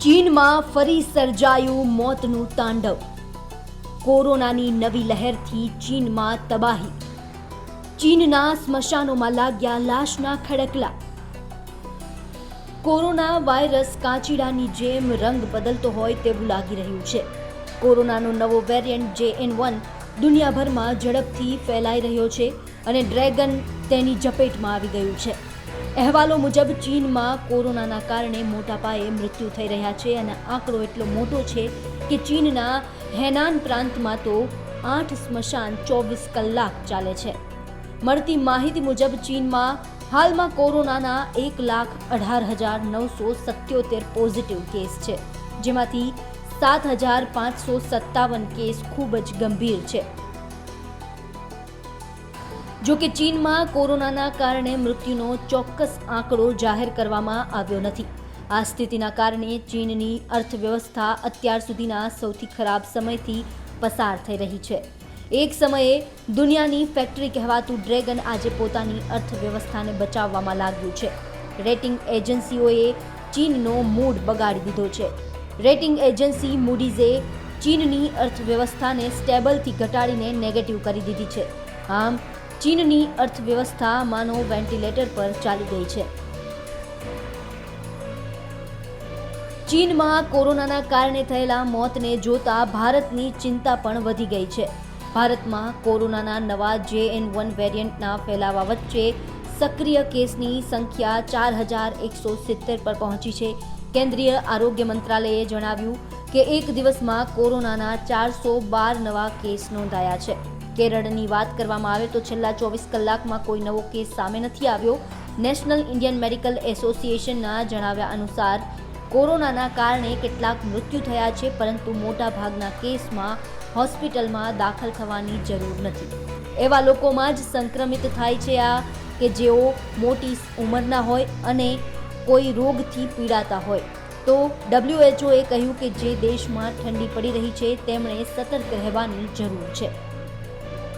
ચીનમાં ફરી સર્જાયું મોતનું તાંડવ. કોરોનાની નવી લહેરથી ચીનમાં તબાહી. ચીનના સ્મશાનોમાં લાગ્યા લાશના ખડકલા. કોરોના વાયરસ કાંચીડાની જેમ રંગ બદલતો હોય તેવું લાગી રહ્યું છે. કોરોનાનો નવો વેરિયન્ટ જે એન વન દુનિયાભરમાં ઝડપથી ફેલાઈ રહ્યો છે અને ડ્રેગન તેની ઝપેટમાં આવી ગયું છે. અહેવાલો મુજબ ચીનમાં કોરોનાના કારણે મોટા પાયે મૃત્યુ થઈ રહ્યા છે અને આંકડો એટલો મોટો છે કે ચીનના હેનાન પ્રાંતમાં તો આઠ સ્મશાન ચોવીસ કલાક ચાલે છે. મળતી માહિતી મુજબ ચીનમાં હાલમાં કોરોનાના એક લાખ અઢાર હજાર નવસો સત્યોતેર પોઝિટિવ કેસ છે, જેમાંથી સાત હજાર પાંચસો સત્તાવન કેસ ખૂબ જ ગંભીર છે. જો કે ચીનમાં કોરોનાના કારણે મૃત્યુનો ચોક્કસ આંકડો જાહેર કરવામાં આવ્યો નથી. આ સ્થિતિના કારણે ચીનની અર્થવ્યવસ્થા અત્યાર સુધીના સૌથી ખરાબ સમયથી પસાર થઈ રહી છે. એક સમયે દુનિયાની ફેક્ટરી કહેવાતું ડ્રેગન આજે પોતાની અર્થવ્યવસ્થાને બચાવવામાં લાગ્યું છે. રેટિંગ એજન્સીઓએ ચીનનો મૂડ બગાડી દીધો છે. રેટિંગ એજન્સી મૂડીઝે ચીનની અર્થવ્યવસ્થાને સ્ટેબલથી ઘટાડીને નેગેટિવ કરી દીધી છે. આમ ચીનની અર્થવ્યવસ્થા માનો વેન્ટિલેટર પર ચાલી ગઈ છે. ચીનમાં કોરોનાના કારણે થયેલા મોતને જોતા ભારતની ચિંતા પણ વધી ગઈ છે. ભારતમાં કોરોનાના નવા જે એન વન વેરિયન્ટના ફેલાવા વચ્ચે સક્રિય કેસની સંખ્યા ચાર હજાર એકસો સિત્તેર પર પહોંચી છે. કેન્દ્રીય આરોગ્ય મંત્રાલયે જણાવ્યું કે એક દિવસમાં કોરોનાના ચારસો બાર નવા કેસ નોંધાયા છે. કેરળની વાત કરવામાં આવે તો છેલ્લા ચોવીસ કલાકમાં કોઈ નવો કેસ સામે નથી આવ્યો. નેશનલ ઇન્ડિયન મેડિકલ એસોસિએશનના જણાવ્યા અનુસાર, કોરોનાના કારણે કેટલાક મૃત્યુ થયા છે, પરંતુ મોટા ભાગના કેસમાં હોસ્પિટલમાં દાખલ થવાની જરૂર નથી. એવા લોકોમાં જ સંક્રમિત થાય છે આ કે જેઓ મોટી ઉંમરના હોય અને કોઈ રોગથી પીડાતા હોય. તો ડબ્લ્યુએચઓએ કહ્યું કે જે દેશમાં ઠંડી પડી રહી છે, તેમણે સતર્ક રહેવાની જરૂર છે.